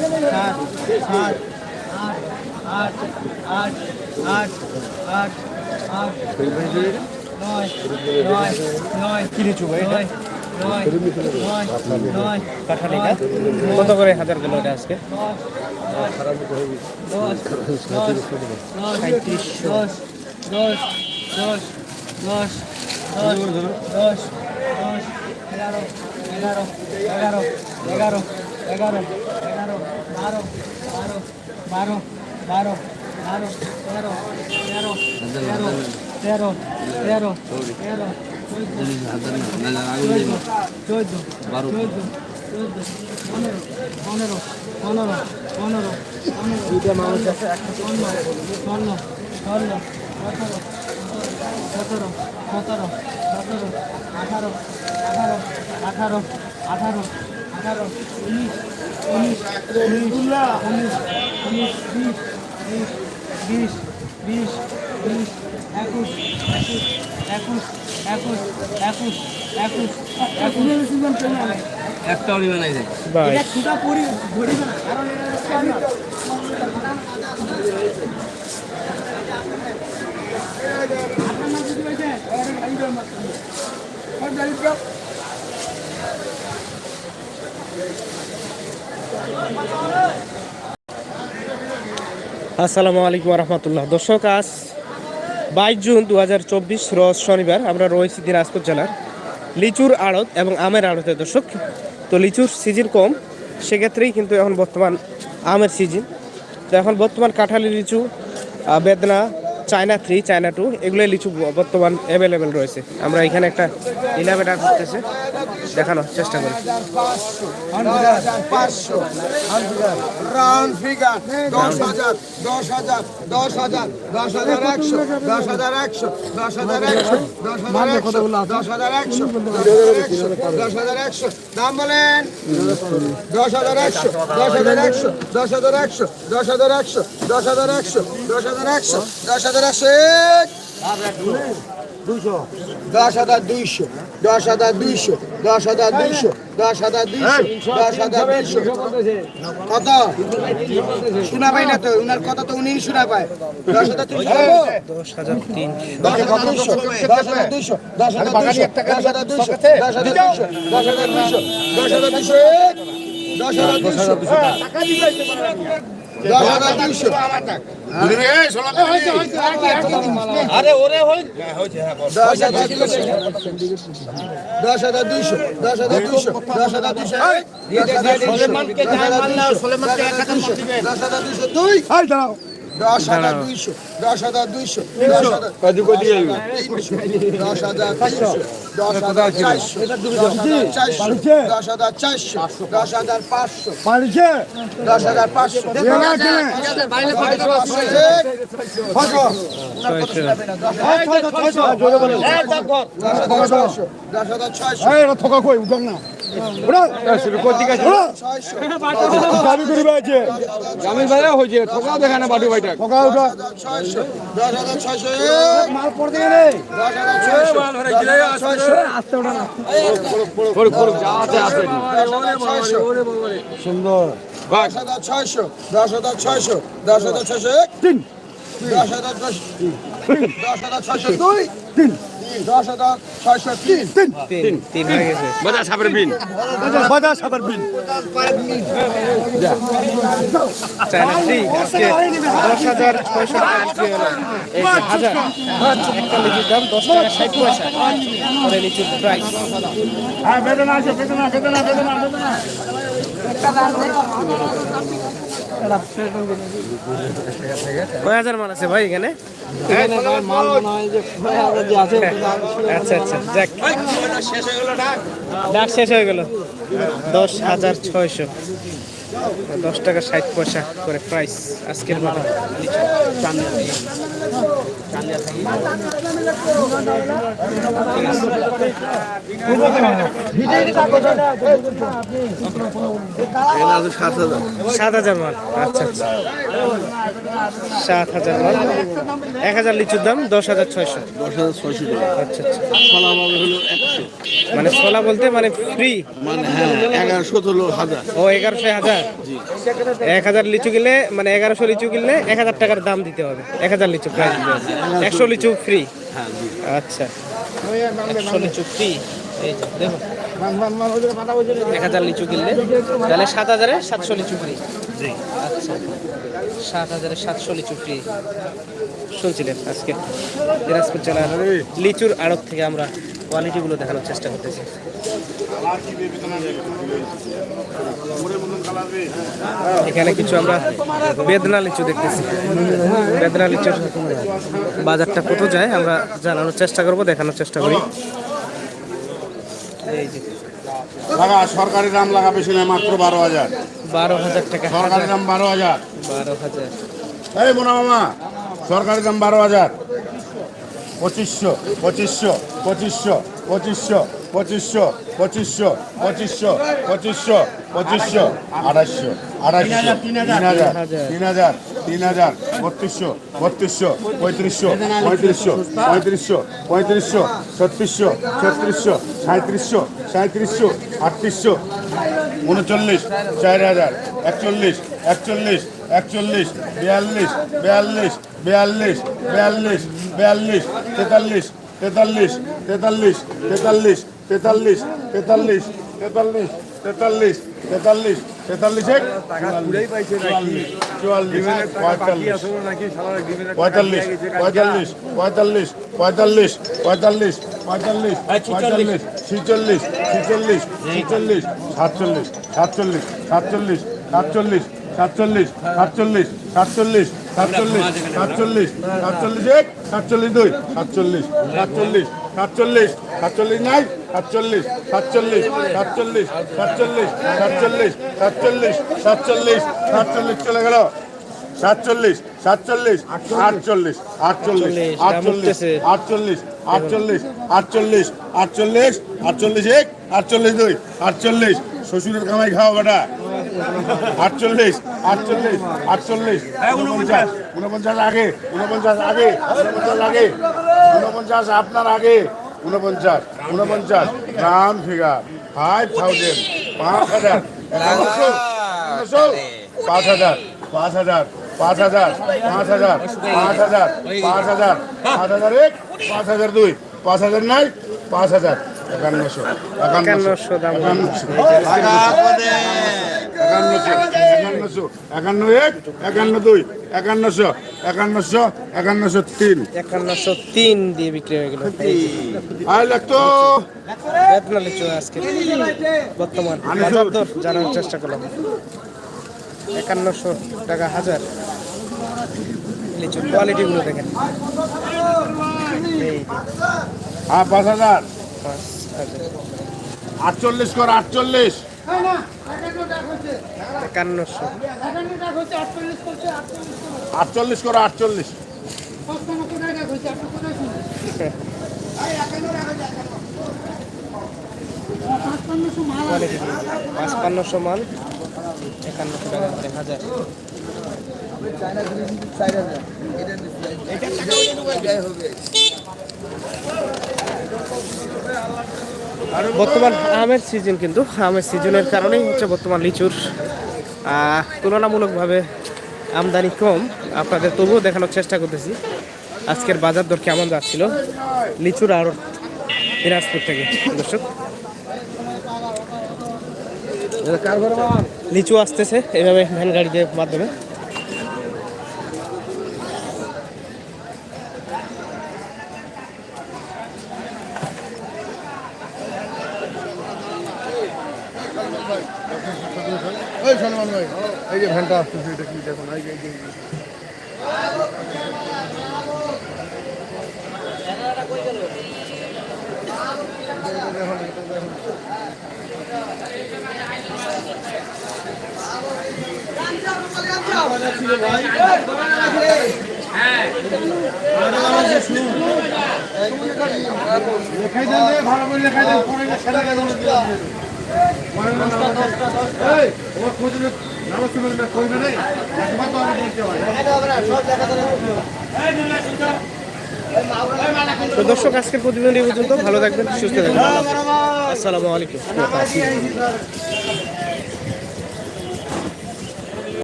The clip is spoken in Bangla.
সাত সাত আট আট আট আট আট নয় নয় নয় কিনেছো ভাই নয় কত করে হাজার গেল এটা আজকে এগারো এগারো এগারো এগারো। এগারো এগারো বারো বারো বারো বারো বারো তেরো তেরো তেরো তেরো তেরো তেরো চোদ্দ চোদ্দ চোদ্দ পনেরো পনেরো পনেরো পনেরো দুইটা মানুষ আছে একটা ষোলো ষোলো ষোলো সতেরো সতেরো সতেরো সতেরো আঠারো আঠারো আঠারো আঠারো আঠারো উনিশ উনিশ উনিশ উনিশ উনিশ বিশ বিশ বিশ বিশ বিশ একুশ একুশ একুশ একুশ একুশ একুশ একুশ একটা পরি ধরি না কারণ এটা হচ্ছে আমি আসসালামু আলাইকুম রহমতুল্লাহ দর্শক, আজ বাইশ জুন দু হাজার চব্বিশ রোজ শনিবার আমরা রয়েছি দিনাজপুর জেলার লিচুর আড়ত এবং আমের আড়তে দর্শক। তো লিচুর সিজন কম, সেক্ষেত্রেই কিন্তু এখন বর্তমান আমের সিজন। তো এখন বর্তমান কাঁঠালি লিচু বেদনা চায়না থ্রি চায়না টু এগুলো লিচু ব- বর্তমান অ্যাভেলেবেল রয়েছে আমরা এখানে একটা ইলাভেটা করতেছে দেখানোর চেষ্টা করি দশ হাজার দশ হাজার দশ হাজার একশো দশ হাজার একশো দশ হাজার একশো দশ হাজার একশো দশ হাজার একশো দশ হাজার একশো দশ হাজার একশো দশ হাজার একশো দশ হাজার একশো দশ হাজার দুইশো দশ হাজার দুইশো দশ হাজার দুইশো দশ হাজার দুইশো দশ হাজার দুইশো কত শোনা পাই না তো উনার কথা তো উনি শোনা পায় দশ হাজার দশ হাজার তিন হাজার দুইশো দশ হাজার দুইশো দশ হাজার দুইশো দশ হাজার দুইশো দশ হাজার দুইশো দশ হাজার দুইশো দশ হাজার দুইশো দশ হাজার দুইশো দশ হাজার দুইশো আরে ওরে হই দশ হাজার দুইশো দশ হাজার দুইশো দশ হাজার দুইশো দশ হাজার দুইশো দশ হাজার দুইশো দুই দশ হাজার দুইশো দশ হাজার দুইশো দশ হাজার তিনশো, দশ হাজার তিনশো দশ হাজার চারশো দশ হাজার চারশো দশ হাজার চারশো দশ হাজার পাঁচশো দশ হাজার পাঁচশো ছয়শো দশ হাজার ছয়শো ছয়শো জামিল ভাই হইছে ঠকা দেখা না বাটু ভাইটা ছয়শো দশ হাজার মাল পড়তে গেলে। দশ হাজার ছয়শো ছয়শো পড়ুক পড়ুক যা আছে আছে সুন্দর। দশ হাজার ছয়শো দশ হাজার ছয়শো দশ হাজার ছয়শো এক। তিন। দশ হাজার দশ দশ হাজার ছয়শো দুই তিন। দশ হাজার ছয়শো তিন তিন তিন হয়ে গেছে বাজার সাপের বিন বাজার সাপের বিন চায়না ফ্রি আজকে দশ হাজার ছয়শো হাজার একটা কয় হাজার মাল আছে ভাই এখানে? আচ্ছা আচ্ছা যাক। ডাক শেষ হয়ে গেল। দশ হাজার ছয়শো। দশ টাকা ষাট পয়সা করে প্রাইস আজকের মতো সাত হাজার মাল। আচ্ছা আচ্ছা। সাত হাজার মাল। এক হাজার লিচুর দাম দশ হাজার ছয়শো। দশ হাজার ছয়শো আচ্ছা আচ্ছা। ছলা পাবে হলো একশো। মানে ছোলা বলতে মানে ফ্রি মানে হ্যাঁ এগারোশো ষোলো হাজার। ও এগারোশো হাজার? এক হাজার লিচু কিনলে মানে এগারোশো লিচু কিনলে এক হাজার টাকার দাম দিতে হবে। এক হাজার লিচু প্রাইস দিতে হবে। একশো লিচু ফ্রি আচ্ছা। একশো লিচু ফ্রি এই যে এক হাজার লিচু কিনলে। তাহলে সাত হাজারে সাতশো লিচু ফ্রি আচ্ছা। সাত হাজারে সাতশো লিচু ফ্রি শুনছিলেন আজকে? দিনাজপুর জেলার লিচুর আড়ত থেকে আমরা কোয়ালিটিগুলো দেখানোর চেষ্টা করতেছি। এখানে কিছু আমরা বেদনা লিচু দেখতেছি। বেদনা লিচুর বাজারটা কত যায় আমরা জানানোর চেষ্টা করব দেখানোর চেষ্টা করি। এই যে লাগা সরকারি দাম লাগা বেশি না মাত্র বারো হাজার। বারো হাজার টাকা। সরকারি দাম বারো হাজার। বারো হাজার। এই মোনা মামা সরকারি দাম বারো হাজার। পঁচিশশো পঁচিশশো পঁচিশশো। পঁচিশশো পঁচিশশো পঁচিশশো পঁচিশশো পঁচিশশো পঁচিশশো আড়াইশো আড়াইশো তিন হাজার তিন হাজার তিন হাজার বত্রিশশো বত্রিশশো পঁয়ত্রিশশো পঁয়ত্রিশশো পঁয়ত্রিশশো পঁয়ত্রিশশো ছত্রিশশো ছত্রিশশো সাঁত্রিশশো সাঁত্রিশশো আটত্রিশশো উনচল্লিশ চার হাজার একচল্লিশ একচল্লিশ একচল্লিশ বিয়াল্লিশ বিয়াল্লিশ বিয়াল্লিশ বিয়াল্লিশ বিয়াল্লিশ তেতাল্লিশ তেতাল্লিশ তেতাল্লিশ তেতাল্লিশ তেতাল্লিশ তেতাল্লিশ তেতাল্লিশ তেতাল্লিশ তেতাল্লিশ তেতাল্লিশ চুয়াল্লিশ পঁয়তাল্লিশ পঁয়তাল্লিশ পঁয়তাল্লিশ পঁয়তাল্লিশ পঁয়তাল্লিশ পঁয়তাল্লিশ পঁয়তাল্লিশ পঁয়তাল্লিশ ছিচল্লিশ ছিচল্লিশ ছিচল্লিশ সাতচল্লিশ সাতচল্লিশ সাতচল্লিশ সাতচল্লিশ সাতচল্লিশ সাতচল্লিশ সাতচল্লিশ সাতচল্লিশ সাতচল্লিশ সাতচল্লিশ এক সাতচল্লিশ দুই সাতচল্লিশ সাতচল্লিশ সাতচল্লিশ সাতচল্লিশ নাই সাতচল্লিশ সাতচল্লিশ সাতচল্লিশ সাতচল্লিশ সাতচল্লিশ সাতচল্লিশ সাতচল্লিশ সাতচল্লিশ চলে গেল সাতচল্লিশ সাতচল্লিশ আটচল্লিশ আটচল্লিশ আটচল্লিশ আটচল্লিশ আটচল্লিশ আটচল্লিশ আটচল্লিশ আটচল্লিশ এক আটচল্লিশ দুই আটচল্লিশ শ্বশুরের কামাই খাওয়া বেটা আটচল্লিশ আটচল্লিশ আটচল্লিশ। উনপঞ্চাশ। উনপঞ্চাশ আগে উনপঞ্চাশ আগে উনপঞ্চাশ আগে উনপঞ্চাশ আপনার আগে উনপঞ্চাশ উনপঞ্চাশ। গ্রাম ফিগার ফাইভ থাউজেন্ড পাঁচ হাজার। পাঁচ হাজার পাঁচ হাজার পাঁচ হাজার পাঁচ হাজার পাঁচ হাজার পাঁচ হাজার পাঁচ হাজার এক পাঁচ হাজার দুই পাঁচ হাজার নাই পাঁচ হাজার। একান্নশো একান্নশো দাম একান্নশো। একান্নশো একান্নশো একান্ন এক একান্ন দুই একান্নশো একান্নশো একান্নশো তিন। একান্নশো তিন দিয়ে বিক্রি হয়ে গেল। আয় লাগতো বেদনা লিচু আজকে। বর্তমান চেষ্টা করলাম। একান্নশো টাকা হাজার। লিচুর কোয়ালিটিগুলো দেখেন। হ্যাঁ পাঁচ হাজার। আটচল্লিশ কর আটচল্লিশ। একান্নশো। আটচল্লিশ কর আটচল্লিশ। পাঁচপান্নশো মাল একান্নশো টাকা করে হাজার। বর্তমান আমের সিজন কিন্তু, আমের সিজনের কারণেই হচ্ছে বর্তমান লিচুর তুলনামূলকভাবে আমদানি কম। আপনাদের তবুও দেখানোর চেষ্টা করতেছি, আজকের বাজার দর কেমন যাচ্ছিল লিচুর আরও দিনাজপুর থেকে, দর্শক। লিচু আসতেছে, এভাবে ভ্যান গাড়িতে মাধ্যমে। এই সলমান ভাই এই যে ভ্যানটা আসতেছে এটা কি দেখুন এই যে-। লেখাই দেন ভালো করে লেখাই দেন, পরে যে ছেলে গেছে দর্শক আজকের প্রতিবেদন এই পর্যন্ত ভালো থাকবেন সুস্থ থাকবেন। আসসালামু আলাইকুম।